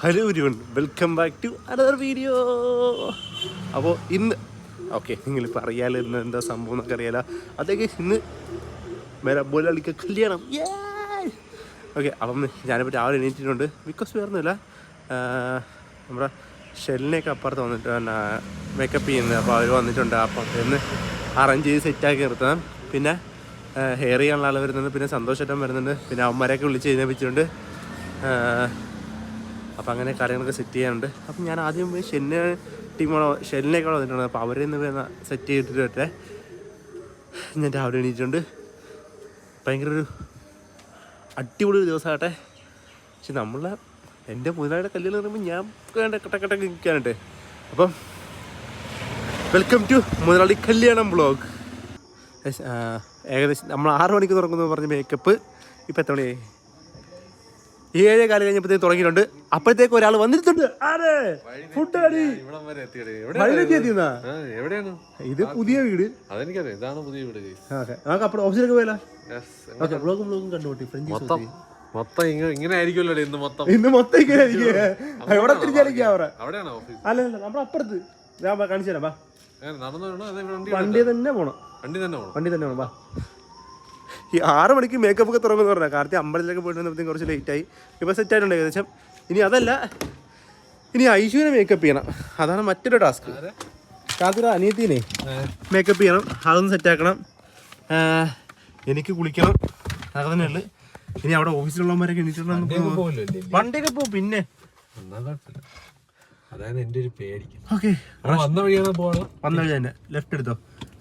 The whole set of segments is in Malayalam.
Hello everyone welcome back to another video അപ്പോൾ ഇന്ന് ഓക്കെ നിങ്ങളിപ്പോൾ അറിയാലോ ഇന്ന് എന്താ സംഭവം എന്നൊക്കെ അറിയാലോ. അതൊക്കെ ഇന്ന് മേരെ ബോലാളിക്ക് കല്യാണം. ഓക്കെ അപ്പം ഞാനിപ്പോൾ രാവിലെ എണീറ്റിട്ടുണ്ട്. ബിക്കോസ് വേറൊന്നുമില്ല. നമ്മുടെ ഷെല്ലിനെയൊക്കെ അപ്പുറത്ത് വന്നിട്ട് പിന്നെ മേക്കപ്പ് ചെയ്യുന്നത്. അപ്പോൾ അവർ വന്നിട്ടുണ്ട്. അപ്പോൾ ഇന്ന് അറേഞ്ച് ചെയ്ത് സെറ്റാക്കി നിർത്തണം. പിന്നെ ഹെയർ ചെയ്യാനുള്ള ആൾ വരുന്നുണ്ട്. പിന്നെ സന്തോഷേട്ടൻ വരുന്നുണ്ട്. പിന്നെ അവന്മാരെയൊക്കെ വിളിച്ച് എഴുന്നേപ്പിച്ചിട്ടുണ്ട്. അപ്പം അങ്ങനെ കാര്യങ്ങളൊക്കെ സെറ്റ് ചെയ്യാനുണ്ട്. അപ്പം ഞാൻ ആദ്യം പോയി ഷെന്നെ ടീമോളോ ഷെല്ലിനേക്കാളോ വന്നിട്ടുണ്ട്. അപ്പോൾ അവരെ നിന്ന് സെറ്റ് ചെയ്തിട്ട് വരട്ടെ. ഞാൻ രാവിലെ എണീറ്റിട്ടുണ്ട്. ഭയങ്കര ഒരു അടിപൊളി ഒരു ദിവസമാകട്ടെ. പക്ഷെ നമ്മളെ എന്റെ മുതലാളിയുടെ കല്യാണം പറയുമ്പോൾ ഞാൻ വേണ്ട കട്ടക്കട്ടൊക്കെ നിൽക്കാനുണ്ട് അപ്പം വെൽക്കം ടു മുതലാളി കല്യാണം ബ്ലോഗ് ഏകദേശം നമ്മൾ ആറ് മണിക്ക് തുറക്കുന്നു പറഞ്ഞ മേക്കപ്പ് ഇപ്പം എത്ര മണിയായി? ഏഴേ കാലം കഴിഞ്ഞപ്പോഴത്തേക്ക് തുടങ്ങിയിട്ടുണ്ട്. അപ്പോഴത്തേക്ക് ഒരാൾ വന്നിട്ടുണ്ട്. ആരെ? ഫുഡ് എവിടെയാണ്? ഇത് പുതിയ വീട്. അതെനിക്കറിയാം. ഇതാണ് പുതിയ വീട് guys. ഓക്കെ. നമുക്ക് അപ്പുറം ഓഫീസിലേക്ക് പോയാലോ? Yes. ഓക്കെ ബ്ലോഗും ബ്ലോഗും കണ്ടുപോട്ടി മൊത്തം ഇങ്ങനെ ആയിരിക്കുമല്ലോ ഇന്ന് മൊത്തം? ഇന്ന് മൊത്തം ഇങ്ങനെ ആയിരിക്കും എവിടെ തിരിച്ചായിരിക്കും അവരെ? അവിടെയാണോ ഓഫീസ് അല്ല അല്ല നമ്മുടെ അപ്പുറത്ത്. ഞാൻ കാണിച്ചു തരാം വാ. വണ്ടി തന്നെ പോണം. വണ്ടി തന്നെ പോണം. വണ്ടി തന്നെ പോണം വാ. ഈ ആറ് മണിക്ക് മേക്കപ്പ് ഒക്കെ തുറക്കുമെന്ന് പറഞ്ഞാൽ കാർത്തി അമ്പലത്തിലൊക്കെ പോയിട്ട് വന്നപ്പോഴത്തേക്കും കുറച്ച് ലേറ്റ് ആയി. ഇപ്പോൾ സെറ്റ് ആയിട്ടുണ്ട് ഏകദേശം. ഇനി അതല്ല. ഇനി ഐശുവിനെ മേക്കപ്പ് ചെയ്യണം. അതാണ് മറ്റൊരു ടാസ്ക് കാർത്തിയുടെ അനിയത്തിനെ. മേക്കപ്പ് ചെയ്യണം. അതൊന്ന് സെറ്റാക്കണം എനിക്ക് കുളിക്കണം. അതൊക്കെ തന്നെ ഉള്ളു. ഇനി അവിടെ ഓഫീസിലുള്ളവന്മാരൊക്കെ എണീറ്റിട്ടുണ്ടെന്ന് വണ്ടിയൊക്കെ പോകും പിന്നെ. അതാണ് എന്റെ ഒരു പേടി ഓക്കെ. വന്ന വഴിയാണ് പോകണം വന്ന വഴി തന്നെ. ലെഫ്റ്റ് എടുത്തോ.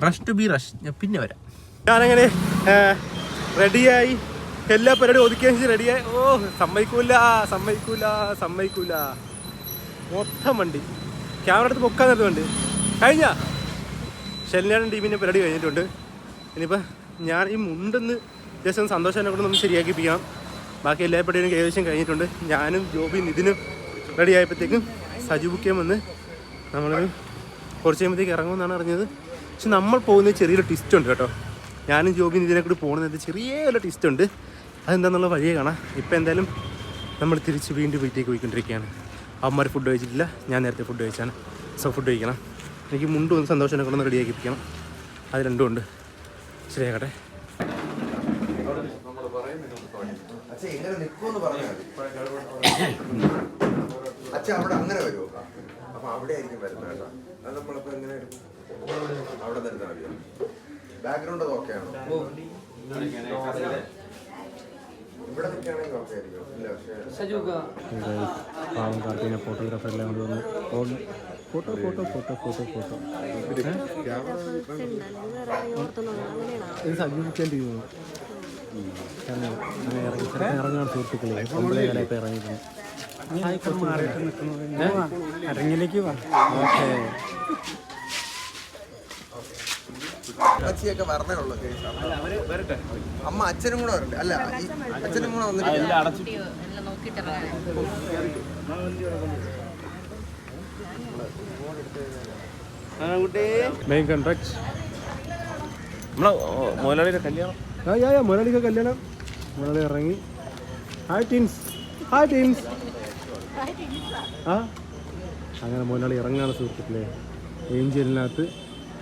റഷ് ടു ബി റഷ് ഞാൻ പിന്നെ വരാം. ഞാനങ്ങനെ റെഡിയായി. എല്ലാ പരിപാടിയും ഒതുക്കിയ റെഡിയായി. ഓ സമ്മതിക്കൂല സമ്മതിക്കൂല സമ്മതിക്കൂല. മൊത്തം വണ്ടി. ക്യാമറ എടുത്ത് പൊക്കാൻ നേരത്തെ വണ്ടി. കഴിഞ്ഞ? ഷെല്ലാടൻ ടീമിന്റെ പരിപാടി കഴിഞ്ഞിട്ടുണ്ട്. ഇനിയിപ്പോൾ ഞാൻ ഈ മുണ്ടെന്ന് ജസ്റ്റ് ഒന്ന് സന്തോഷം കൂടെ ഒന്ന് ശരിയാക്കിപ്പിക്കണം ബാക്കി എല്ലാ പരിപാടിയും ഏകദേശം കഴിഞ്ഞിട്ടുണ്ട്. ഞാനും ജോബി നിതിനും റെഡി ആയപ്പോഴത്തേക്കും സജു ബുക്ക് ചെയ്യാൻ വന്ന് നമ്മൾ കുറച്ച് കഴിയുമ്പോഴത്തേക്ക് ഇറങ്ങുമെന്നാണ് അറിഞ്ഞത്. പക്ഷെ നമ്മൾ പോകുന്ന ചെറിയൊരു ട്വിസ്റ്റ് ഉണ്ട് കേട്ടോ. ഞാനും ജോബിന് ഇതിനെ കൂടി പോകുന്നത് ചെറിയൊരു ട്വിസ്റ്റ് ഉണ്ട്. അതെന്താണെന്നുള്ള വഴിയെ കാണാം. ഇപ്പം എന്തായാലും നമ്മൾ തിരിച്ച് വീണ്ടും വീട്ടിലേക്ക് പോയിക്കൊണ്ടിരിക്കുകയാണ്. അമ്മമാർ ഫുഡ് കഴിച്ചിട്ടില്ല. ഞാൻ നേരത്തെ ഫുഡ് കഴിച്ചാണ്. സോ ഫുഡ് കഴിക്കണം. എനിക്ക് മുണ്ടും ഒന്ന് സന്തോഷം കൊണ്ടൊന്ന് റെഡിയാക്കിപ്പിക്കണം അത് രണ്ടും ഉണ്ട്. ശരിയാകട്ടെ. അവിടെ അങ്ങനെ വരുമോ അപ്പൊ അവിടെ ആയിരിക്കും വരുന്നത് കേട്ടോ. അത് നമ്മളിപ്പോ എങ്ങനെ അവിടെ മതിയോ? ബാക്ക്ഗ്രൗണ്ട് അത് ഓക്കെ ആണോ? ഇവിടെ നിൽക്കുകയാണെങ്കിൽ ഓക്കെ ആയിരിക്കും. ഇല്ല പക്ഷേ പാവം കാർട്ടീനെ ഫോട്ടോഗ്രാഫർ എല്ലാം കൂടി വന്ന് ഫോട്ടോ ഫോട്ടോ ഫോട്ടോ ഫോട്ടോ ഇത് ഇറങ്ങാൻ സുഹൃത്തുക്കളെ. ഓക്കെ. അമ്മച്ചിയൊക്കെ വരണേ ഉള്ളൂ. അമ്മ. അച്ഛനും കൂടെ വരണ്ടേ അല്ല അച്ഛനും കൂടെ വന്നിട്ട് മെയിൻ കോൺട്രാക്ട് നമ്മളെ മുതലാളിയുടെ കല്യാണം. ആ യാ യാ മുരളിക്ക് കല്യാണം. മുതലാളി ഇറങ്ങി. ഹായ് ടീംസ് ഹായ് ടീംസ് ആ? അങ്ങനെ മുതലാളി ഇറങ്ങുകയാണ് സുഹൃത്തുക്കളെ. ഏഞ്ചലിനകത്ത്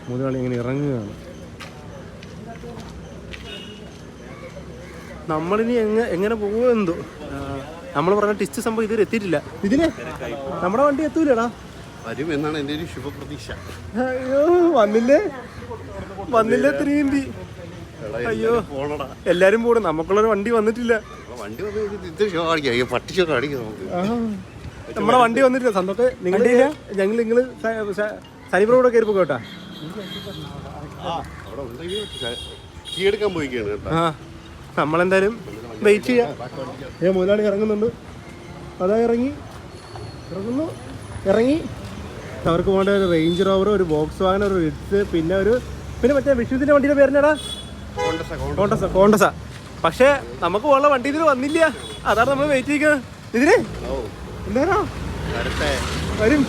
മുതലാളി ഇങ്ങനെ ഇറങ്ങുകയാണ്. നമ്മളിനി എങ്ങനെ എങ്ങനെ പോകുമോ എന്തോ. നമ്മൾ പറഞ്ഞ ടിസ്റ്റ് സംഭവം ഇതുവരെ എത്തിയിട്ടില്ല. ഇതിന്? നമ്മുടെ വണ്ടി എത്തൂലടാ. വരും എന്നാണ് എന്റെ ഒരു ശുഭപ്രതീക്ഷ. അയ്യോ വന്നില്ലേ? വന്നില്ലേ ത്രീന്തി അയ്യോ. എല്ലാരും പോണം. നമുക്കുള്ളൊരു വണ്ടി വന്നിട്ടില്ല. വണ്ടി വന്നിട്ട് ഇത് ഷോ കാണിക്കാം. ഈ പട്ടി ഷോ കാണിക്കാം നമ്മുടെ വണ്ടി വന്നിട്ടില്ല. സന്തോഷ് നിങ്ങൾ ഞങ്ങൾ നിങ്ങൾ സൈബർ കൂടെ കയറി പോകട്ടാ? കീ എടുക്കാൻ പോയിക്കാണ് കേട്ടോ. നമ്മളെന്തായാലും വെയിറ്റ് ചെയ്യാം. ഏ മുതലാളി ഇറങ്ങുന്നുണ്ട്. അതാ ഇറങ്ങി. ഇറങ്ങുന്നു. ഇറങ്ങി. അവർക്ക് പോകേണ്ട ഒരു റേഞ്ച് റോവർ ഒരു ബോക്സ് വാഗൻ ഒരു റിഡ്സ് പിന്നെ ഒരു പിന്നെ മറ്റേ വിഷ്ണുവിന്റെ വണ്ടിയുടെ പേരിനടാ കോണ്ടസ കോണ്ടസ പക്ഷേ നമുക്ക് പോകാനുള്ള വണ്ടി ഇതിൽ വന്നില്ല. അതാണ് നമ്മൾ വെയിറ്റ് ചെയ്യുന്നത് ഇതിന്? എന്താണോ വരും.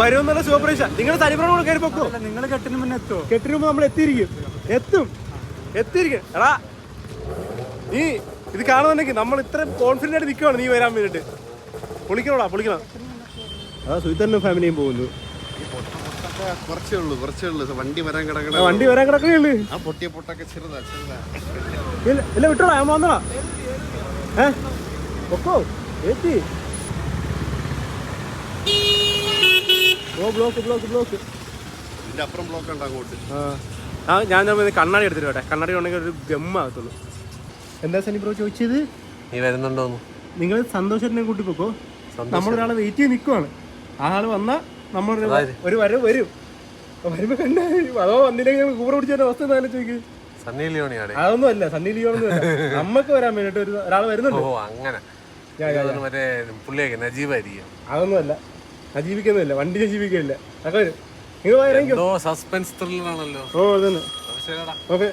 വരും എന്നുള്ള ശുഭപ്രതീക്ഷ നിങ്ങൾ സൈബറോട് കൂടെ കയറി പൊക്കോ? നിങ്ങൾ കെട്ടിന് മുന്നേ എത്തോ കെട്ടിന് മുമ്പ് നമ്മൾ എത്തിയിരിക്കും. എത്തും. എത്തിയിരിക്കും. എടാ നീ ഇത് കാണുന്നുണ്ടെങ്കിൽ നമ്മൾ ഇത്ര കോൺഫിഡന്റ് ആയിട്ട് നിൽക്കുവാണ് നീ വരാൻ വേണ്ടിയിട്ട്. പൊളിക്കണോടാ പൊളിക്കണം അതാ സുഹിത്തന്നെ ഫാമിലിയും പോകുന്നു. കുറച്ചേ ഉള്ളൂ കുറച്ചേ ഉള്ളൂ. വണ്ടി വരാൻ ആ, കിടക്കണ വണ്ടി വരാൻ കിടക്കുകയുള്ളു ആ പൊട്ടിയ പൊട്ടൊക്കെ ചെറുതാ ചെറുതാ. ഇല്ല ഞാൻ വന്നടാ. ഏ? ഒക്കോ ഏറ്റി ഓ ബ്ലോക്ക് ബ്ലോക്ക് ബ്ലോക്ക്. ഇതിന്റെ അപ്പുറം ബ്ലോക്ക് ഉണ്ട് അങ്ങോട്ട്. ആ. ആ, ഞാൻ കണ്ണാടി എടുത്തിട്ട് കണ്ണാടി ഉണ്ടെങ്കിൽ ഒരു ഗമ്മാകത്തുള്ളൂ എന്താ സനി ബ്രോ ചോദിച്ചത്? നീ വരുന്നുണ്ടോന്ന് നിങ്ങൾ സന്തോഷത്തിനെ കൂട്ടി പോക്കോ? നമ്മളൊരാളെ വെയിറ്റ് ചെയ്ത് നിൽക്കുവാണ് ആ ആൾ വന്നാൽ നമ്മളൊരു ഒരു വരവ് വരും. വരുമ്പോ കണ്ട അതോ വന്നില്ലെങ്കിൽ കൂടെ പിടിച്ച അവസ്ഥ എന്തായാലും ചോദിക്കും സണ്ണി ലിയോണിയാണ് അതൊന്നും അല്ല സണ്ണി ലിയോണൊന്നും അല്ല. നമ്മക്ക് വരാൻ വേണ്ടിട്ട് ഒരു ഒരാൾ വരുന്നുണ്ട്. ഓ അങ്ങനെ. മറ്റേ പുള്ളിയൊക്കെ നജീബായിരിക്കും അതൊന്നും അല്ല. ജീവിക്കുന്നില്ല വണ്ടി ജീവിക്കില്ല അതൊക്കെ വരും. നിങ്ങൾ സസ്പെൻസ് ത്രില്ലറാണല്ലോ ഓ അതന്നെ. ഓക്കെ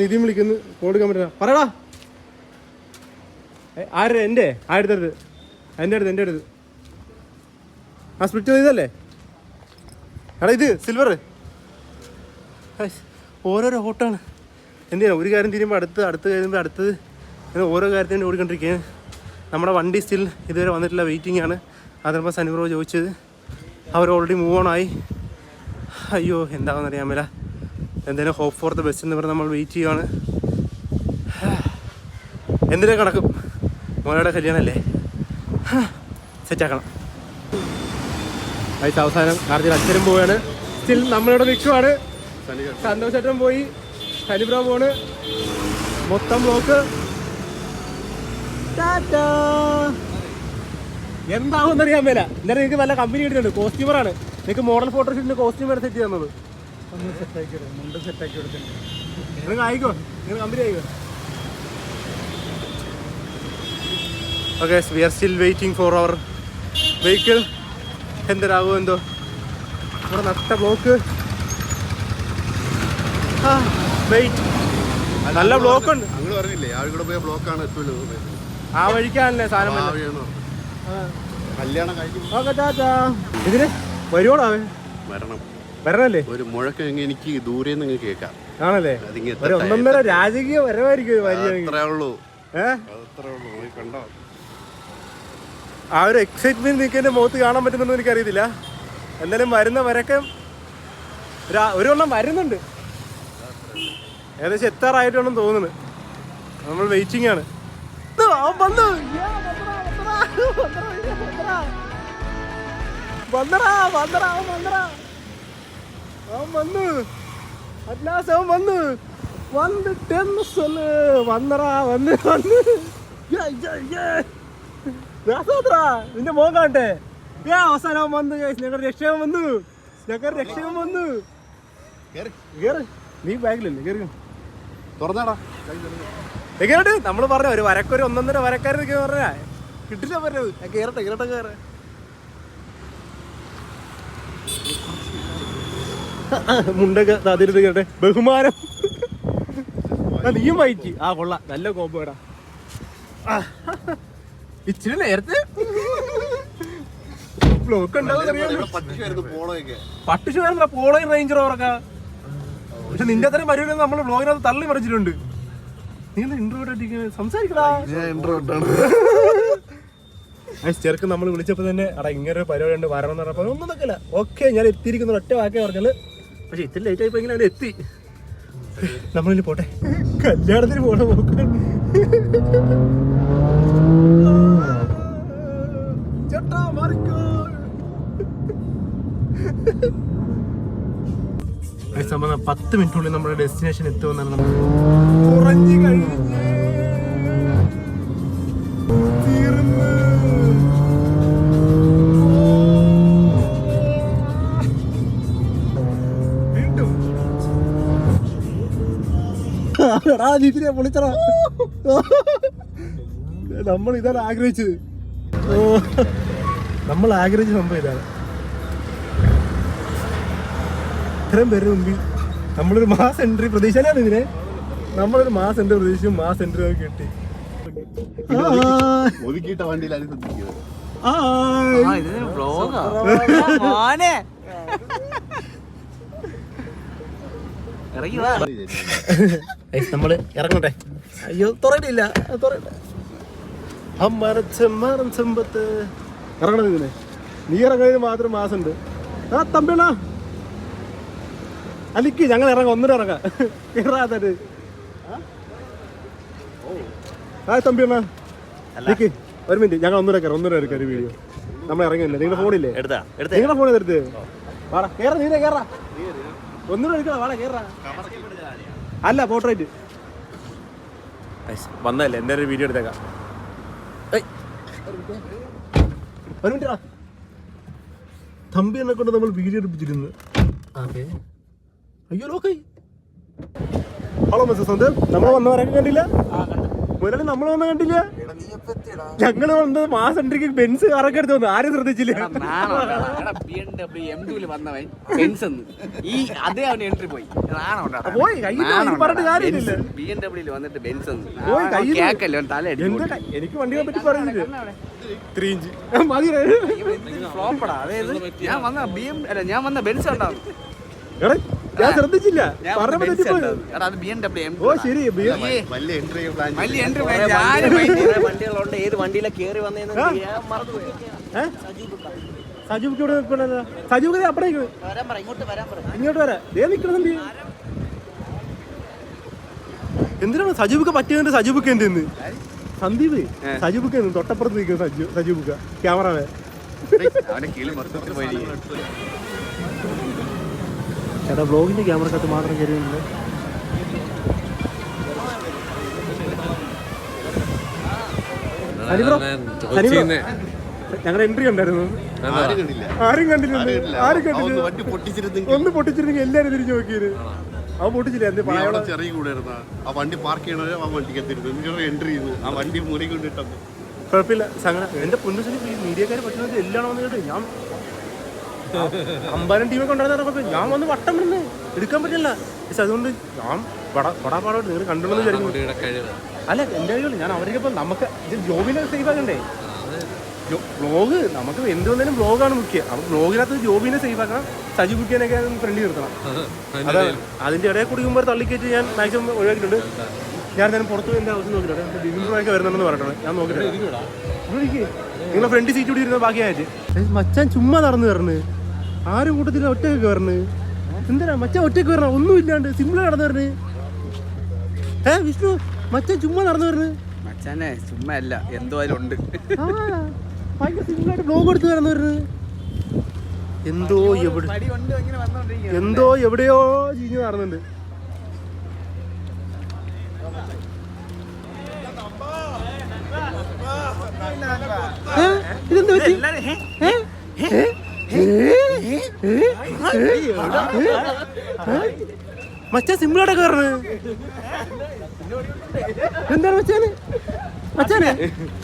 നിധി വിളിക്കുന്നു. കോഡ് കമ്പനി പറയടാ ആരുടെ എന്റെ ആരുടെ അടുത്ത്? എന്റെ അടുത്ത് എന്റെ അടുത്ത്. ആ സ്പ്ലിറ്റ് ചെയ്തല്ലേ എടാ ഇത് സിൽവർ ഓരോരോ ഓട്ടമാണ് എന്ത് ചെയ്യാം ഒരു കാര്യം തീരുമ്പോൾ അടുത്ത് അടുത്ത് കഴിയുമ്പോൾ അടുത്തത്. ഇങ്ങനെ ഓരോ കാര്യത്തിന് ഓടിക്കൊണ്ടിരിക്കുകയാണ്. നമ്മുടെ വണ്ടി സ്റ്റിൽ ഇതുവരെ വന്നിട്ടില്ല. വെയിറ്റിംഗ് ആണ്. അതിനപ്പോൾ സനിബ്രോ ചോദിച്ചത്. അവർ ഓൾറെഡി മൂവ് ഓൺ ആയി. അയ്യോ എന്താണെന്ന് അറിയാൻ മേല. എന്തായാലും ഹോപ്പ് ഫോർ ദ ബെസ്റ്റ് എന്ന് പറഞ്ഞ് നമ്മൾ വെയിറ്റ് ചെയ്യുകയാണ് എന്തിനാ കണക്കും മോനയുടെ കല്യാണമല്ലേ സെറ്റാക്കണം. അതിന്റെ അവസാനം കാർജിൽ അച്ഛനും പോവാണ് സ്റ്റിൽ നമ്മളിവിടെ നിൽക്കുവാണ്. സന്തോഷേട്ടൻ പോയി. സനിബ്രോ പോണ്. മൊത്തം ബ്ലോക്ക് എന്താവും അറിയാൻ മേല. എന്നാലും നിങ്ങൾക്ക് നല്ല കമ്പനി കിട്ടിയിട്ടുണ്ട്. കോസ്റ്റ്യൂമറാണ് നിങ്ങൾക്ക് മോഡൽ ഫോട്ടോഷൂട്ടിന് കോസ്റ്റ്യൂമർ സെറ്റ് തന്നത്. നിങ്ങൾ ആയിക്കോ നിങ്ങൾ കമ്പനി ആയിക്കോ okay we are still waiting for our vehicle എന്തരാകുമോ എന്തോ. നമ്മുടെ നട്ട ബ്ലോക്ക് വെയിറ്റ് നല്ല ബ്ലോക്ക് ഉണ്ട്. അങ്ങനെ പറഞ്ഞില്ലേ ആ കൂടെ പോയ ബ്ലോക്കാണ് ആ വഴിക്കാണല്ലേ സാധനം. കല്യാണം ഇതിന് വരുവോടാ വരണം. വരണല്ലേ? ഒരു മുഴക്കം എനിക്ക് ദൂരെ നിന്ന് കേൾക്കാം. ആണല്ലേ? ഒന്നൊന്നര രാജകീയ വരവായിരിക്കും അത്രേ ഉള്ളൂ. ഏ? അത്രേ ഉള്ളൂ. കണ്ടോ? ആ ഒരു എക്സൈറ്റ്മെന്റ് നിങ്ങൾക്ക് എന്റെ മുഖത്ത് കാണാൻ പറ്റുന്നു എനിക്കറിയത്തില്ല. എന്നാലും വരുന്ന ഒരു ഒരെണ്ണം വരുന്നുണ്ട്. ഏകദേശം എത്താറായിട്ടാണെന്ന് തോന്നുന്നു. നമ്മൾ വെയിറ്റിംഗ് ആണ്. വന്നടാ വന്നടാ അവൻ വന്നടാ. അവൻ വന്നു. അറ്റ്ലാസ് അവൻ വന്നു. വന്നടാ നിന്റെ മോൻ കാണട്ടെ. ഏ അവസാനം വന്നു. ഞങ്ങളുടെ രക്ഷകൻ വന്നു. ഞങ്ങളുടെ രക്ഷകൻ വന്നു. കേറ്. നീ ബാഗിലല്ലേ? കേറി. തുറന്നാടാ. എങ്ങനെയുണ്ട് നമ്മൾ പറഞ്ഞ ഒരു വരക്കൊരു ഒന്നൊന്നര വരക്കാരൻ പറഞ്ഞ. കിട്ടില്ല പറഞ്ഞത്. ഞാൻ കേറട്ടെ കേറട്ടെ കേറ. മുണ്ടൊക്കെ താതിരുത് കേട്ടെ ബഹുമാനം. നീയും വൈറ്റി. ആ കൊള്ളാം. നല്ല കോമ്പോടാ ഇച്ചിരി നേരത്തെ ബ്ലോക്ക് പട്ടിഷു വരുന്ന പോളയും റേഞ്ചർ ഓർക്ക പക്ഷെ നിന്റെ അത്രയും പരിപാടി നമ്മൾ ബ്ലോഗിനകത്ത് തള്ളി മറിച്ചിട്ടുണ്ട്. നീ ഇൻട്രോട്ട് സംസാരിക്കടാ. ചെറുക്ക് നമ്മൾ വിളിച്ചപ്പോ തന്നെ അടാ ഇങ്ങനെ ഒരു പരിപാടി ഉണ്ട് വരണം എന്ന് പറഞ്ഞപ്പോ ഒന്നും നടക്കില്ല. ഓക്കെ ഞാൻ എത്തിയിരിക്കുന്ന ഒറ്റ വാക്കേ പറഞ്ഞത് പക്ഷെ ഇത്തിരി ലേറ്റ് ആയിപ്പോ എങ്ങനെ എത്തി. നമ്മളിനി പോട്ടെ. കല്യാണത്തിന് പോണ പോക്ക്. ചേട്ടാ ഈ സംബന്ധം പത്ത് മിനിറ്റിനുള്ളിൽ നമ്മുടെ ഡെസ്റ്റിനേഷൻ എത്തുമെന്നാണ് നമ്മൾ കുറഞ്ഞു കഴിഞ്ഞ്. എടാ, നീ ഇതിനെ പൊളിച്ചടാ. നമ്മൾ ഇതാണ് ആഗ്രഹിച്ചത്. ഓ, നമ്മൾ ആഗ്രഹിച്ച സംഭവം ഇതാണ്. ഇത്രയും പേരുടെ മുമ്പിൽ നമ്മളൊരു മാസ് എൻട്രി പ്രതീക്ഷയിലാണ് ഇതിനെ. നമ്മളൊരു മാസ് എൻട്രി പ്രതീക്ഷിച്ചു മാസ് എൻട്രി നമുക്ക് കിട്ടി. ഒതുക്കിയിട്ട വണ്ടിയിലാണ് ശ്രദ്ധിക്കുന്നത് മോനെ. ഇറങ്ങി വാ. നമ്മൾ ഇറങ്ങട്ടെ. അയ്യോ തുറയിട്ടില്ല തുറയില്ല തുറയില്ല ചെമ്പത്ത് ഇറങ്ങണത് ഇതിനെ. നീ ഇറങ്ങുന്നതിന് മാത്രം മാസമുണ്ട്. ആ തമ്പിണ അലിക്ക് ഞങ്ങൾ ഇറങ്ങാം. ഒന്നിനും ഇറങ്ങാം. ഇറാത്തത് ആ തമ്പിണ അലിക്ക് ഒരു മിനിറ്റ്. ഞങ്ങൾ ഒന്നര കയറാം ഒന്നര കയറി വീഡിയോ. നമ്മൾ ഇറങ്ങില്ല നിങ്ങളുടെ ഫോണില്ലേ? എടുത്താ എടുത്ത. നിങ്ങളുടെ ഫോൺ എടുത്ത് വാടാ കേറ നീനെ കേറ. ഒന്നിനും എടുക്കണ വാടാ കേറ. അല്ല പോർട്രേറ്റ് വന്നല്ലേ എന്തായാലും വീഡിയോ എടുത്തേക്കാം. ഏയ്. ഒരു മിനിറ്റ് തമ്പി എന്നെ കൊണ്ട് നമ്മൾ വീഡിയോ എടുപ്പിച്ചിരുന്നു അയ്യോ ലോക്കായി. ഹലോ മിസ്റ്റർ സന്ദീപ് നമ്മൾ വന്നവരൊക്കെ കണ്ടില്ല? മുരളി നമ്മൾ വന്ന കണ്ടില്ല. ഞങ്ങൾ വന്നത് ഉണ്ടെങ്കിൽ ബെൻസ് കാറൊക്കെ എടുത്ത് വന്നു. ആരും ശ്രദ്ധിച്ചില്ല. വന്നവൻ ബെൻസ് ഈ അതേ അവന് എൻട്രി പോയി. പോയി, പറഞ്ഞിട്ട് കാര്യമില്ല. ബി എം ഡബ്ല്യൂൽ വന്നിട്ട് ബെൻസ് പോയി, കയ്യിൽ നിന്ന് കേക്കല്ലോ തല എനിക്ക് വണ്ടിയെ പറ്റി പറയുന്നില്ല ത്രീ ഇഞ്ച്. മതി. ഞാൻ വന്ന ബി എം അല്ല ഞാൻ വന്ന ബെൻസ് ഉണ്ടാവും ഞാൻ ശ്രദ്ധിച്ചില്ല. ഓ ശരി വലിയ എൻട്രി പ്ലാൻ. വണ്ടികളുണ്ട്. ഏത് വണ്ടിയിലെ കേറി വന്നേന്ന്? സജുക്ക് ഇവിടെ വരാൻ പറ ഇങ്ങോട്ട് വരാം പറ. ഇങ്ങോട്ട് വരാ. ദേ എന്തിനാണ് സജീബുക്ക് പറ്റിയതിന്റെ സജീബുക്ക് എന്തെന്ന് സന്ദീപ് സജീബുക്ക് എന്ന് തൊട്ടപ്പുറത്ത് നിൽക്കുന്നു സജു ക്യാമറ ക്യാമറമാൻ അവന്റെ മൊത്തത്തിൽ പോയിരിക്കും ചേട്ടാ ബ്ലോഗിന്റെ ക്യാമറക്കകത്ത് മാത്രം ബ്രോ ഞങ്ങളുടെ എൻട്രി ഉണ്ടായിരുന്നു ആരും കണ്ടില്ല. ആരും കണ്ടില്ല ഒന്ന് പൊട്ടിച്ചിരുന്നെങ്കിൽ. ഒന്ന് പൊട്ടിച്ചിരുന്നെങ്കിൽ എല്ലാരും തിരിഞ്ഞു നോക്കിയത്. അവൻ പൊട്ടിച്ചില്ല? എന്ത് പായോളം ചെറിയ കൂടായിരുന്ന. ആ വണ്ടി പാർക്ക് ചെയ്യണവരെ ആ വണ്ടിക്ക് എത്തിരുന്നു എൻട്രി ചെയ്തു ആ വണ്ടി മുറി കൊണ്ടിട്ടപ്പോ. കുഴപ്പമില്ല. സങ്കടം എന്റെ പൊന്നുസിന് ഈ മീഡിയക്കാരെ പറ്റുന്നത് എല്ലാം വന്നു കേട്ടോ. ഞാൻ അമ്പാനം ടീമൊക്കെ കൊണ്ടുവരുന്ന ഞാൻ വന്ന് വട്ടം നിന്ന് എടുക്കാൻ പറ്റില്ല. പക്ഷെ അതുകൊണ്ട് ഞാൻ പടാപാടോട്ട് നിങ്ങൾ കണ്ടുണ്ടെന്ന് വിചാരിക്കുന്നു. അല്ല എന്റെ കഴിയുള്ളൂ ഞാൻ അവരൊക്കെ ഇപ്പൊ നമുക്ക് ഇത് ജോബിനെ സേഫ് ആക്കണ്ടേ? വ്ലോഗ് നമുക്ക് എന്ത് വന്നാലും വ്ലോഗാണ് മുഖ്യം. അപ്പൊ ബ്ലോഗിനകത്ത് ജോബിനെ സേഫ് ആക്കണം. സജി കുട്ടിയനൊക്കെ ഫ്രണ്ടിൽ നിർത്തണം. അതാണ് അതിന്റെ ഇടയിൽ കുടിക്കുമ്പോൾ തള്ളിക്കേറ്റ് ഞാൻ മാക്സിമം ഒഴിവാക്കിയിട്ടുണ്ട്. ഞാൻ ഞാൻ പുറത്ത് എന്റെ ആവശ്യം നോക്കിയിട്ടുണ്ട് ബിബിൻബ്രോയൊക്കെ വരുന്നുണ്ടെന്ന് പറഞ്ഞിട്ടുണ്ട്. ഞാൻ നോക്കിയിട്ടുണ്ട് നിങ്ങളെ ഫ്രണ്ട് സീറ്റ് കൂടി ഇരുന്ന ബാക്കിയായിട്ട്. മച്ചാൻ ചുമ്മാ നടന്നു കയറണ് ആരും കൂട്ടത്തിൽ ഒറ്റയ്ക്ക് കയറണ് എന്തിനാ മച്ച ഒറ്റയ്ക്ക് കയറണ ഒന്നും ഇല്ലാണ്ട് സിമ്പിൾ നടന്നു വരണ് ഏ വിഷ്ണു മച്ച ചുമ്മാ നടന്നു വരണ് മച്ചാനെ ചുമ്മാ അല്ല എന്തോ അതിലുണ്ട് ഭയങ്കര സിമ്പിളായിട്ട് ബ്ലോഗ് എടുത്ത് നടന്നു വരണേ എന്തോ എവിടെ എന്തോ എവിടെയോ ചീഞ്ഞു നടന്നുണ്ട്? ഇതെന്ത് പറ്റി? ഏ? ഏ? മച്ചാൻ സിമ്പിളായിട്ട് കയറണ് എന്താണ് മച്ചാന്? മച്ചാനെ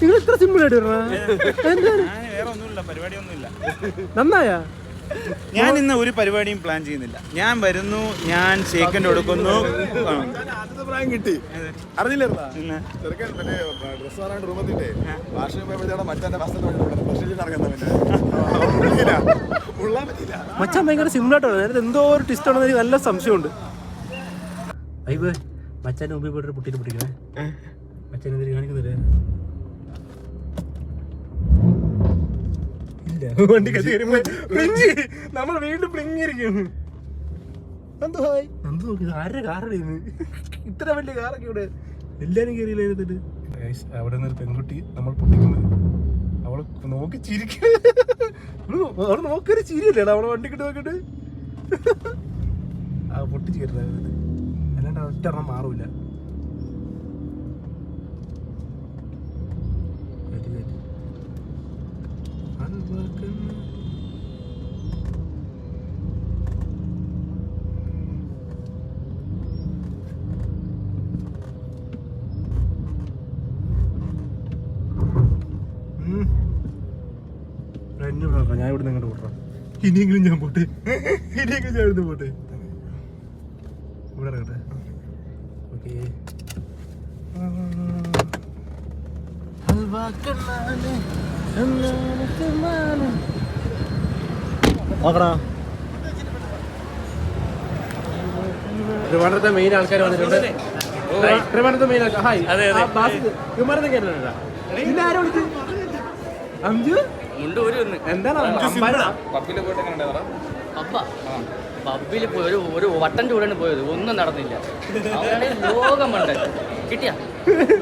നിങ്ങൾ ഇത്ര സിമ്പിളായിട്ട് കയറണ എന്താണ്? വേറെ ഒന്നുമില്ല പരിപാടിയൊന്നുമില്ല നന്നായാ? ഞാൻ ഇന്ന് ഒരു പരിപാടിയും പ്ലാൻ ചെയ്യുന്നില്ല. ഞാൻ വരുന്നു ഞാൻ ഷേക്കൻഡ് കൊടുക്കുന്നു. കിട്ടി. അറിഞ്ഞില്ലായിരുന്നാ? മച്ചാൻ ഭയങ്കര സിമ്പിളായിട്ടാണ് നേരത്തെ എന്തോ ഒരു ട്വിസ്റ്റ് ആണെന്ന് എനിക്ക് നല്ല സംശയമുണ്ട്. അയ്യോ മച്ചാൻ മുമ്പിൽ പോയിട്ട് പൊട്ടിട്ട് പൊട്ടിക്കണേ മച്ചാൻ എന്തിനു കാണിക്കുന്നില്ലേ? പ്ലിങ്ങി നമ്മൾ വീണ്ടും ഹായ് നോക്കി ആരുടെ കാറടി ഇത്ര വലിയ കാറൊക്കെ ഇവിടെ എല്ലാരും കയറിയില്ല അവിടെ നിന്ന് ഒരു പെൺകുട്ടി നമ്മൾ പൊട്ടിക്കുന്നത്. അവളെ നോക്കി ചിരിക്കുന്നു അവിടെ നോക്കൊരു ചിരിയല്ലേടാ? അവളെ വണ്ടിക്കിട്ട് നോക്കിട്ട് ആ പൊട്ടി കയറുന്നത് അല്ലാണ്ട് ഒറ്റ എണ്ണം മാറൂല കയറ്റി, കയറ്റി. അൽവാക്കുന്ന ഉം. എന്നോട് പറ, ഞാൻ ഇവിടെ നിന്ന് അങ്ങോട്ട് പോട്ടാ ഇനിയെങ്കിലും ഞാൻ പോട്ടെ. ഇനിയെങ്കിലും ഞാൻ എടുത്ത് പോട്ടെ. ഇവിടെ ഇറങ്ങട്ടെ ഓക്കെ. നോക്കടാ. മെയിൻ ആൾക്കാർ വന്നിട്ടുണ്ട്. ട്രിവാൻഡ്രത്തെ മെയിൻ ആൾക്കാർ ഹായ്. ട്രിവാൻഡ്രത്തെ കേട്ടിട്ടുണ്ടാ പിന്നെ ആരോ വിളിച്ചു അഞ്ചു? മുണ്ട് ഒരു ഒന്ന്. എന്താണ് എങ്ങനെ പബ്ബ. പബ്ബിൽ പോയി ഒരു ഒരു വട്ടം ചൂടാണ് പോയത്. ഒന്നും നടന്നില്ല. അവിടെ ലോകം മണ്ട കിട്ടിയ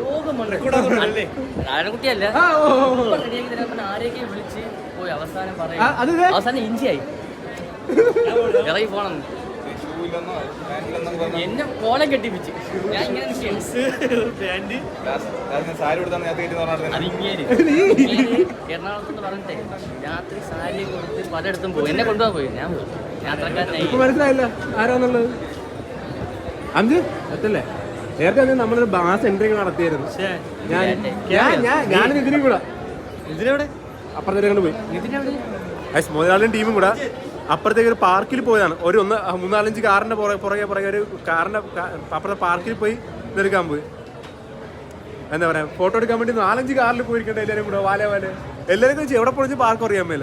ലോകം മണ്ട ആഴക്കുട്ടിയല്ല. ആരെയൊക്കെ വിളിച്ച് പോയി അവസാനം പറയും. അവസാനം ഇഞ്ചിയായി. ഇറങ്ങി പോണം എന്നെ കോലം കെട്ടിപ്പിച്ച്. ഞാൻ ഇങ്ങനെ പറഞ്ഞത് അതിങ്ങനെ എറണാകുളത്ത് പറഞ്ഞിട്ടേ രാത്രി സാരി കൊടുത്ത് പലയിടത്തും പോയി. എന്നെ കൊണ്ടുപോകാൻ പോയി. ഞാൻ പോയി. യാത്രക്കാരനായി ഇപ്പൊ മനസ്സിലായില്ല ആരാന്നുള്ളത്. അഞ്ച്? എത്തല്ലേ നേരത്തെ നമ്മളൊരു ബാസ് എൻട്രി നടത്തിയായിരുന്നു. ഞാൻ ഞാൻ ഞാൻ ഞാനും ഇതിനും കൂടെ. ഇതിലെവിടെ അപ്പുറത്തേക്ക് പോയി. മോഹൻലാലിന്റെ ടീമും കൂടെ. അപ്പുറത്തേക്ക് ഒരു പാർക്കിൽ പോയതാണ്. ഒരു ഒന്ന് മൂന്നാലഞ്ച് കാറിന്റെ പുറകെ പുറകെ പുറകെ ഒരു കാറിന്റെ അപ്പുറത്തെ പാർക്കിൽ പോയി ഇതെടുക്കാൻ പോയി. എന്താ പറയാ ഫോട്ടോ എടുക്കാൻ വേണ്ടി നാലഞ്ച് കാറിൽ പോയിരിക്കട്ടെ എല്ലാവരും കൂടെ വാല വാല. എല്ലാവരും വെച്ച് എവിടെ പോയി പാർക്ക് അറിയാൻ മേല.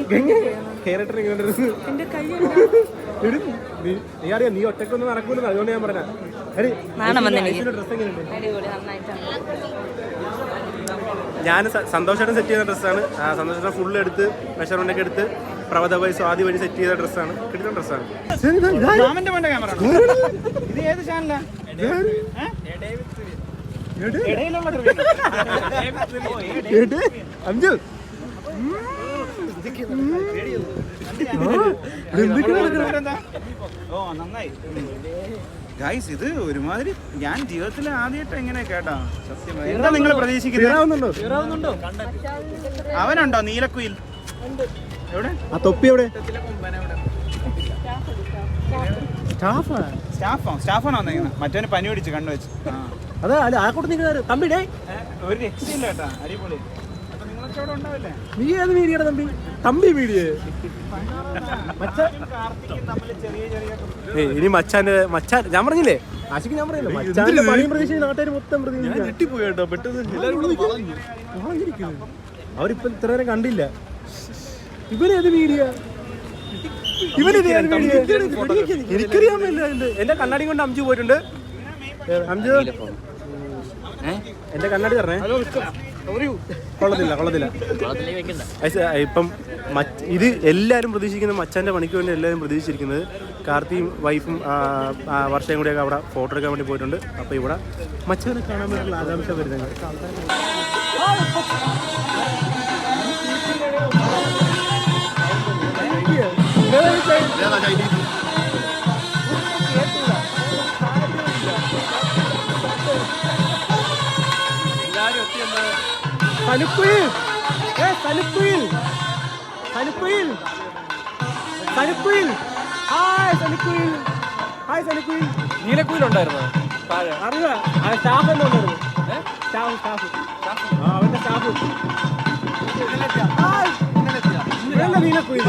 നീ- നീ അറിയാം നീ ഒറ്റക്കൊന്നും നടക്കൂലെന്ന് അതുകൊണ്ട് ഞാൻ പറഞ്ഞ ഞാൻ സന്തോഷമായിട്ട് സെറ്റ് ചെയ്യുന്ന ഡ്രസ്സാണ് സന്തോഷം ഫുള്ള് എടുത്ത് മെഷർമെന്റ് ഒക്കെ എടുത്ത് പ്രവത വൈസ് ആദ്യം വഴി സെറ്റ് ചെയ്ത ഡ്രസ്സാണ് കിട്ടുന്ന ഡ്രസ്സാണ് മാമന്റെ ക്യാമറ ഇത് ഏത് ചാനലാ ഇടയിലുള്ള അഞ്ചു. ഓ നന്നായി. ഗൈസ് ഇത് ഒരുമാതിരി ഞാൻ ജീവിതത്തിൽ ആദ്യമായിട്ട് എങ്ങനെ കേട്ടാ. സത്യം. എന്താ നിങ്ങൾ പ്രതീക്ഷിക്കുന്നത് അവനുണ്ടോ നീലക്കുയിൽ? ആ തൊപ്പി എവിടെ? മറ്റവന് പനി പിടിച്ച് കണ്ണു വെച്ച്. അത് അതാ അല്ല ആ കൂടെ നിങ്ങൾ തമ്പിടേ. ഒരു രക്ഷയില്ല കേട്ടാ അടിപൊളി. നീ ഏത് മീഡിയയുടെ തമ്പി? തമ്പി മീഡിയ. ഇനി മച്ചാന്റെ മച്ചാൻ ഞാൻ പറഞ്ഞില്ലേ? ആശിക്ക് ഞാൻ പറഞ്ഞില്ലേ? മച്ചാന്റെ പണിയും പ്രതീക്ഷ നാട്ടുകാർ മൊത്തം പ്രതീക്ഷിച്ചു അവരിപ്പൊ ഇത്ര നേരം കണ്ടില്ല. ഇവനേത് മീഡിയ ഇവനേത് മീഡിയ എനിക്കറിയാൻ പറ്റില്ല എന്റെ എന്റെ കണ്ണാടി കൊണ്ട് അംജു പോയിട്ടുണ്ട്. അംജു എന്റെ കണ്ണാടി തരണേ കൊള്ളത്തില്ല കൊള്ളത്തില്ല. ഇപ്പം ഇത് എല്ലാരും പ്രതീക്ഷിക്കുന്നത് മച്ചാന്റെ പണിക്ക് വേണ്ടി എല്ലാരും പ്രതീക്ഷിച്ചിരിക്കുന്നത് കാർത്തിയും വൈഫും വർഷയും കൂടിയൊക്കെ അവിടെ ഫോട്ടോ എടുക്കാൻ വേണ്ടി പോയിട്ടുണ്ട്. അപ്പോൾ ഇവിടെ മച്ചാനെ കാണാൻ വേണ്ടിയുള്ള ആകാംക്ഷ വരുന്നത് സനുക്കുയിൽ ഏ തനുക്കുയിൽ തനുക്കുയിൽ തനുക്കുയിൽ ഹായ് തനുക്കുയിൽ ഹായ് ഉണ്ടായിരുന്നു പാറ അറിയാ ആ സ്റ്റാഫ് തന്നെ ഉണ്ടായിരുന്നു. Staff staff. ആ അവന്റെ സ്റ്റാഫ്. നീലക്കുയിൽ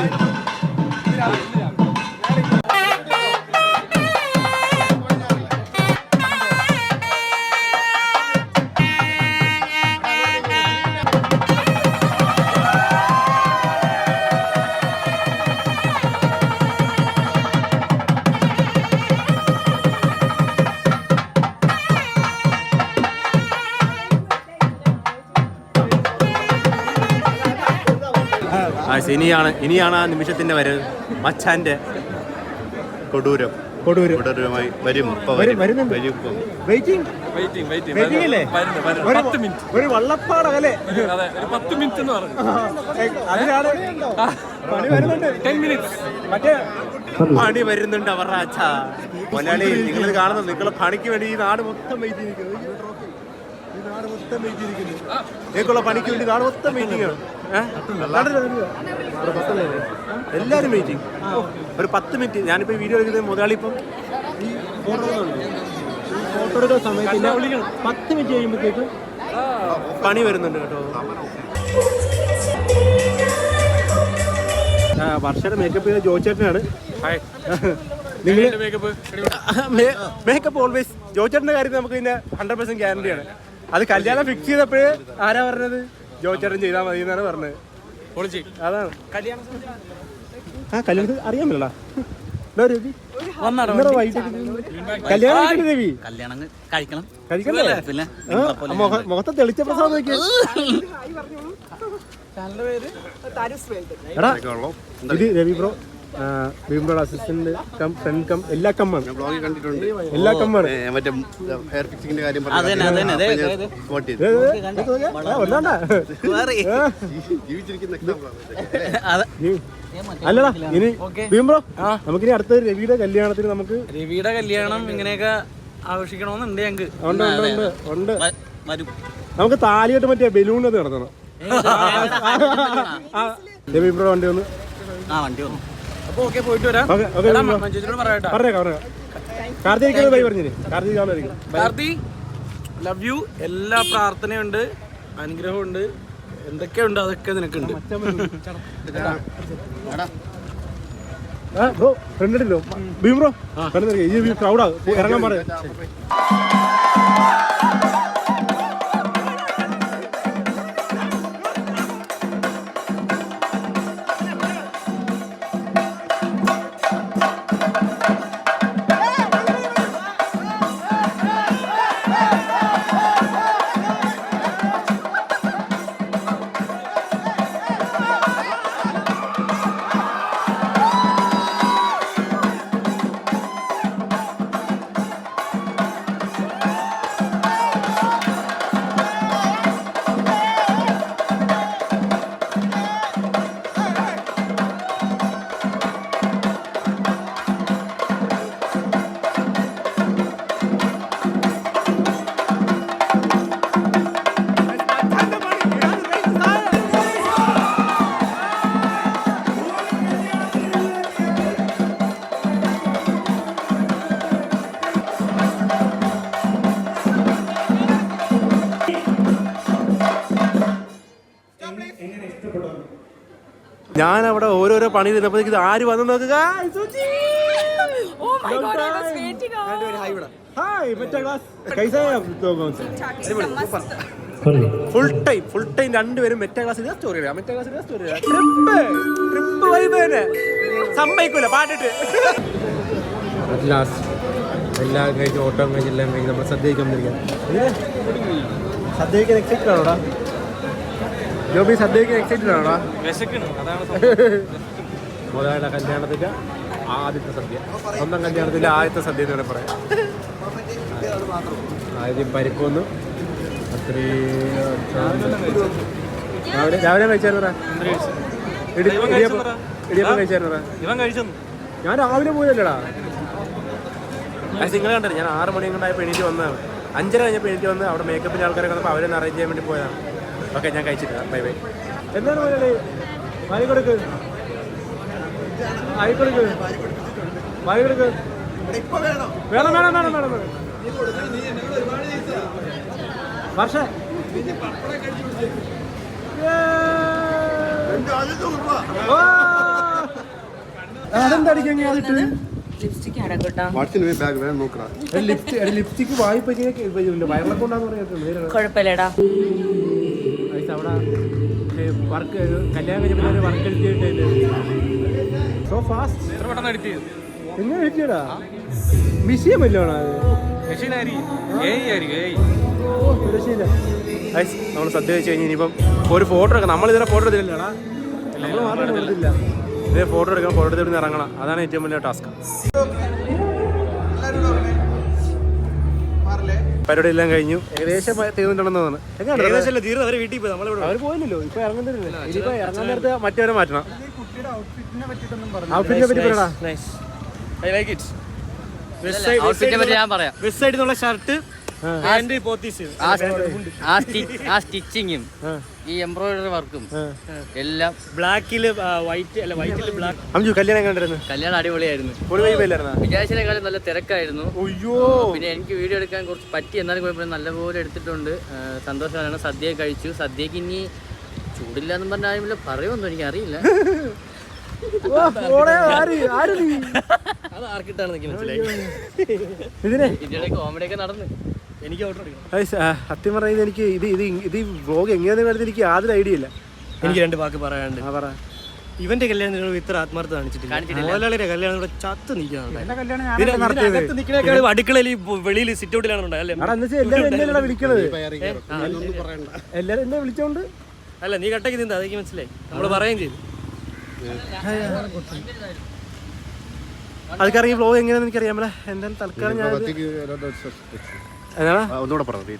ഇനിയാണ് ഇനിയാണ് ആ നിമിഷത്തിന്റെ വരവ്. മച്ചാന്റെ കൊടൂരം. കൊടൂരം. കൊടൂരമായി വരും ഇപ്പൊ വരും, വരും. വരുന്നുണ്ട്. വരും ഇപ്പം. വെയിറ്റിംഗ് വെയിറ്റിംഗ് വെയിറ്റിംഗ് വെയിറ്റിംഗ് അല്ലേ? ഒരു ഒരു വള്ളപ്പാടല്ലേ അതെ ഒരു പത്ത് മിനിറ്റ് എന്ന് പറഞ്ഞു. അതിനാണ് പണി വരുന്നുണ്ട്. ടെൻ മിനിറ്റ്സ് മറ്റേ പണി വരുന്നുണ്ട് അവരുടെ അച്ഛാ. മലയാളി നിങ്ങൾ കാണുന്നു നിങ്ങളെ പണിക്ക് വേണ്ടി ഈ നാട് മൊത്തം വെയിറ്റ് ചെയ്തിരിക്കുന്നു. ഈ നാട് മൊത്തം ചെയ്തിരിക്കുന്നു പണിക്ക് വേണ്ടി നാട് മൊത്തം വെയിറ്റിംഗ് എല്ലാവരും എല്ലാരും വെയിറ്റിംഗ് ഒരു പത്ത് മിനിറ്റ്. ഞാനിപ്പോ ഈ വീഡിയോ എടുക്കുന്നത് മുതലാളി ഇപ്പം ഈ ഫോട്ടോ ഫോട്ടോ എടുക്കുന്ന സമയത്ത് പത്ത് മിനിറ്റ് കഴിയുമ്പോഴത്തേക്കും പണി വരുന്നുണ്ട് കേട്ടോ. വർഷയുടെ മേക്കപ്പ് ചെയ്ത ജോച്ചേട്ടനാണ് നിങ്ങൾ മേക്കപ്പ് മേക്കപ്പ് ഓൾവേസ് ജോച്ചേട്ടന്റെ കാര്യത്തിൽ നമുക്ക് ഇതിന്റെ ഹൺഡ്രഡ് പെർസെന്റ് ഗ്യാരണ്ടിയാണ് അത് കല്യാണം ഫിക്സ് ചെയ്തപ്പോഴേ ആരാ പറഞ്ഞത്? ജോച്ചേട്ടൻ ചെയ്താൽ മതി എന്നാണ് പറഞ്ഞത്. അതാണ്. ആ കല്യാണത്തിൽ അറിയാൻ പറ്റടാ മുഖത്തെ തെളിച്ച പ്രസാദം ഇത് രവി ബ്രോ. ഭീംബ്രോയുടെ അസിസ്റ്റന്റ് കം ഫ്രണ്ട് കം എല്ലാ കമ്മാണ് എല്ലാ കമ്മാണ് മറ്റേ ഹെയർ ഫിക്സിങ്ങിന്റെ കാര്യം അല്ലടാ ഇനി ഭീംബ്രോ നമുക്കിനി അടുത്ത രവിയുടെ കല്യാണത്തിന് നമുക്ക് രവിയുടെ കല്യാണം ഇങ്ങനെയൊക്കെ ആഘോഷിക്കണമെന്നുണ്ട് ഞങ്ങൾക്ക് ഉണ്ട് ഉണ്ട് ഉണ്ട് ഉണ്ട്. വരും. നമുക്ക് താലിയായിട്ട് മറ്റേ ബലൂൺ അത് നടത്തണം. ആ, രവി ബ്രോ വണ്ടി ഒന്ന് ആ വണ്ടി വന്നു. ഓക്കെ പോയിട്ട് വരാം. പറയട്ടാ കാർത്തിക് ബൈ പറഞ്ഞില്ലേ കാർത്തിക് കാർത്തി ലവ് യു എല്ലാ പ്രാർത്ഥനയുണ്ട് അനുഗ്രഹമുണ്ട് എന്തൊക്കെയുണ്ട്? അതൊക്കെ നിനക്കുണ്ട്. ബ്രോ ഫ്രണ്ട് ഉണ്ടല്ലോ. ഭീം ബ്രോ? കണ്ടു ഈ ക്രൗഡാ ഇറങ്ങാൻ പറയാം. പണി ഇരുന്നപ്പോഴേക്ക് ഇത് ആര് വന്നു നോക്കുക ഫുൾ ടൈം ഫുൾ ടൈം രണ്ടുപേരും meta class story meta class story trip trip vibe തന്നെ. സമ്മതിക്കൂല പാട്ടിട്ട്. ലാസ്റ്റ് എല്ലാം കഴിഞ്ഞ് ഓട്ടം കഴിഞ്ഞ് എല്ലാം കഴിഞ്ഞ് നമ്മൾ സദ്യയ്ക്ക് വന്നിരിക്കാം സദ്യയ്ക്ക് എക്സൈറ്റഡ് ആണോടാ ജോബി സദ്യയ്ക്ക് എക്സൈറ്റഡ് ആണോടാ മുതലാളിയുടെ കല്യാണത്തിന്റെ ആദ്യത്തെ സദ്യ. സ്വന്തം കല്യാണത്തിന്റെ ആദ്യത്തെ സദ്യ എന്ന് വേണേൽ പറയാം. ആദ്യം പരിപ്പൊന്ന് രാവിലെ രാവിലെ കഴിച്ചായിരുന്നു ഇടിയപ്പം ഞാൻ രാവിലെ പോയല്ലേടാ. നിങ്ങൾ കണ്ടത് ഞാൻ ആറ് മണി കൊണ്ടായപ്പോൾ എണീറ്റ് വന്നതാണ് അഞ്ചര കഴിഞ്ഞപ്പോൾ എണീറ്റ് വന്ന് അവിടെ മേക്കപ്പിന്റെ ആൾക്കാരെ കണ്ടപ്പോൾ അവരെ അറേഞ്ച് ചെയ്യാൻ വേണ്ടി പോയതാണ് ഓക്കെ ഞാൻ കഴിച്ചിട്ടില്ല ബൈ ബൈ എന്താണ് മുതലാളി വായി വേണം വേണം വേണം വേണം വേണം. വർഷ. അതിട്ട് ലിപ്സ്റ്റിക് വായ്പ കുഴപ്പമില്ലടാ അവിടെ. വർക്ക് കല്യാണം കഴിഞ്ഞപ്പോൾ വർക്ക് എടുത്തിട്ടുണ്ട് സോ ഫാസ്റ്റ് എത്ര പെട്ടെന്ന് എഡിറ്റ് ചെയ്തു? എങ്ങനെ എഴുതിയടാ വിഷയം വല്ലോണോ മെഷീൻ ഏയ് നമ്മൾ സദ്യ വെച്ച് കഴിഞ്ഞ് ഇനിയിപ്പം ഒരു ഫോട്ടോ എടുക്കാം. നമ്മൾ ഇതിനെ ഫോട്ടോ എടുത്തില്ലടാ നമ്മൾ മാത്രം എടുത്തില്ല. ഇതേ ഫോട്ടോ എടുക്കണം ഫോട്ടോ എടുത്തിട്ട് ഇറങ്ങണം. അതാണ് ഏറ്റവും വലിയ ടാസ്ക് പരിപാടി എല്ലാം കഴിഞ്ഞു. ഏകദേശം തീർന്നിട്ടുണ്ടെന്ന് തോന്നുന്നു ഏകദേശം തീർന്നു അവരെ വീട്ടിൽ പോയി. നമ്മളിവിടെ അവർ പോയില്ലല്ലോ. ഇപ്പൊ ഇറങ്ങുന്നില്ല ഇനിയിപ്പോ ഇറങ്ങാൻ നേരത്തെ മറ്റവരെ മാറ്റണം. ഔട്ട്ഫിറ്റിനെ പറ്റി പറയടാ. ഐ ലൈക്ക് ഇറ്റ് ഔട്ട്ഫിറ്റിനെ പറ്റി ഞാൻ പറയാം. വെസ്റ്റ് സൈഡിൽ നിന്നുള്ള ഷർട്ട് ആ. സ്റ്റിച്ചിങ്ങും ഈ എംബ്രോയിഡറി വർക്കും എല്ലാം ബ്ലാക്കിൽ വൈറ്റ് അല്ല വൈറ്റിൽ ബ്ലാക്ക് അഞ്ചു കല്യാണം കണ്ടിരുന്നു കല്യാണം അടിപൊളിയായിരുന്നു. വിചാരിച്ചതിനേക്കാളും നല്ല തിരക്കായിരുന്നു. അയ്യോ. പിന്നെ എനിക്ക് വീഡിയോ എടുക്കാൻ കുറച്ച് പറ്റി. എന്നാലും കുഴപ്പമില്ല. നല്ലപോലെ എടുത്തിട്ടുണ്ട്. സന്തോഷമാണ്. സദ്യ കഴിച്ചു. സദ്യക്ക് ഇനി ചൂടില്ല എന്ന് പറഞ്ഞ ആരുമില്ല പറയുമെന്നോ എനിക്ക് അറിയില്ല. ഓ, ഓടെ, ആര്? ആര് നീ? അത് ആർക്കിട്ടാണ് നിൽക്കുന്നത് ഇതിനെ. ഇതിന്റെ കോമഡി ഒക്കെ നടന്ന്. സത്യം പറയുന്നത് എനിക്ക് ഇത് ഇത് ഇത് വ്ലോഗ് എങ്ങനെയാണെന്ന് കാര്യത്തിൽ എനിക്ക് യാതൊരു ഐഡിയ ഇല്ല. എനിക്ക് രണ്ട് വാക്ക് പറയാനുണ്ട്. ആ പറ. ഇവന്റെ കല്യാണം നിങ്ങൾ ഇത്ര ആത്മാർത്ഥ കാണിച്ചിട്ടില്ല. മോഹൻലാലിന്റെ കല്യാണം ഇവിടെ ചത്ത് നിൽക്കുകയാണ് അടുക്കളയിൽ വെളിയിൽ സിറ്റ് ഔട്ടിലാണ് ഉണ്ടായത് എല്ലാവരും എന്നെ വിളിക്കണത്. ഒന്നും പറയണ്ട. എല്ലാരും എന്നെ വിളിച്ചോണ്ട്. അല്ല നീ കട്ടാക്കി നിന്നാ? അതെനിക്ക് മനസ്സിലായി. നമ്മൾ പറയുകയും ചെയ്തു. അതൊക്കെ അറിയാം വ്ലോഗ് എങ്ങനെയാണെന്ന് എനിക്കറിയാമല്ലേ എന്തായാലും തൽക്കാലം ഞാൻ ഒന്നുകൂടെ പറഞ്ഞു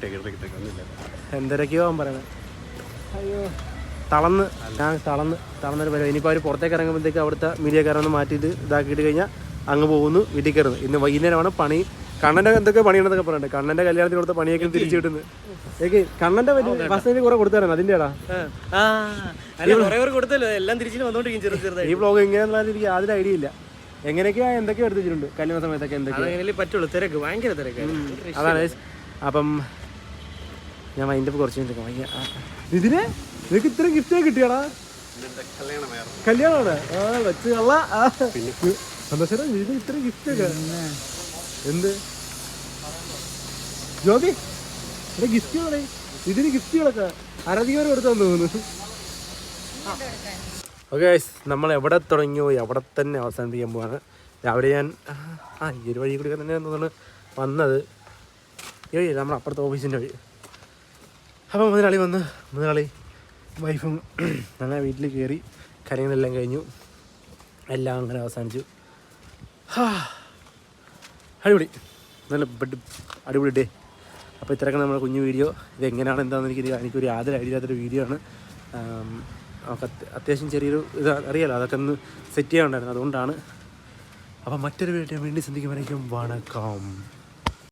എന്തരൊക്കെയോ അവൻ പറയണേ. അയ്യോ. തളന്ന്. ഞാൻ തളന്ന് തളന്നൊരു പരിപാടി. ഇനിയിപ്പോൾ അവർ പുറത്തേക്ക് ഇറങ്ങുമ്പോഴത്തേക്ക് അവിടുത്തെ മീഡിയക്കാരൊന്ന് മാറ്റിയിട്ട് ഇതാക്കിയിട്ട് കഴിഞ്ഞാൽ അങ്ങ് പോകുന്നു വീട്ടിൽ കയറുന്നു ഇന്ന് വൈകുന്നേരമാണ് പണി. കണ്ണന്റെ എന്തൊക്കെ പണിയാണെന്നൊക്കെ പറയണ്ടേ? കണ്ണന്റെ കല്യാണത്തിന് കൊടുത്ത പണിയൊക്കെ തിരിച്ചു കിട്ടുന്നത് ഏക്ക് കണ്ണന്റെ ബസ്സിന് കുറെ കൊടുത്തായിരുന്നു അതിന്റെ ആടാ കൊടുത്തല്ലോ. എല്ലാം തിരിച്ചു വന്നോണ്ടിരിക്കും ചെറു ചെറുതായി ഈ ബ്ലോഗ് ഇങ്ങനെ എനിക്ക് യാതൊരു ഐഡിയ ഇല്ല. എങ്ങനെയൊക്കെയാ എന്തൊക്കെയോ എടുത്തിട്ടുണ്ട്? വെച്ചിട്ടുണ്ട് കല്യാണ സമയത്തൊക്കെ എന്തൊക്കെയാ? പറ്റുള്ളൂ. തിരക്ക് ഭയങ്കര തിരക്ക്. അതാണ് അപ്പം ഞാൻ അതിന്റെ കുറച്ച് കഴിഞ്ഞിട്ട് വയ്യ. ഇതിന്? നിനക്ക് ഇത്ര ഗിഫ്റ്റ് കിട്ടിയാടാ? കല്യാണമാണ്. ആ വെച്ച് കള്ള. സന്തോഷം ഇതിന് ഇത്ര ഗിഫ്റ്റ് ഒക്കെ. എന്ത്? ജോബി ഇവിടെ ഗിഫ്റ്റുകളെ ഇതിന് ഗിഫ്റ്റുകളൊക്കെ അരധികം എടുത്താന്ന് തോന്നുന്നു. ഓക്കെ നമ്മൾ എവിടെ തുടങ്ങിയോ എവിടെ തന്നെ അവസാനിപ്പിക്കാൻ പോവാണ്. രാവിലെ ഞാൻ ആ ഈ ഒരു വഴി കൂടി തന്നെ തോന്നുന്നു വന്നത്. ഈ വഴി നമ്മൾ അപ്പുറത്തെ ഓഫീസിന്റെ വഴി. അപ്പോൾ മുതലാളി വന്ന് മുതലാളി വൈഫും അങ്ങനെ വീട്ടിൽ കയറി കാര്യങ്ങളെല്ലാം കഴിഞ്ഞു. എല്ലാം അങ്ങനെ അവസാനിച്ചു. അടിപൊളി. നല്ല ബഡ് അടിപൊളി ഡേ അപ്പോൾ ഇത്രയൊക്കെ നമ്മുടെ കുഞ്ഞു വീഡിയോ. ഇത് എങ്ങനെയാണ് എന്താണെന്ന് എനിക്ക് എനിക്കൊരു യാതൊരു ഐഡിയ ഇല്ലാത്തൊരു വീഡിയോ ആണ്. അത്യാവശ്യം ചെറിയൊരു ഇത് അറിയാലോ അതൊക്കെ ഒന്ന് സെറ്റ് ചെയ്യാനുണ്ടായിരുന്നു. അതുകൊണ്ടാണ്. അപ്പം മറ്റൊരു വീഡിയോ വീണ്ടും ചിന്തിക്കുമ്പോഴേക്കും വണക്കം.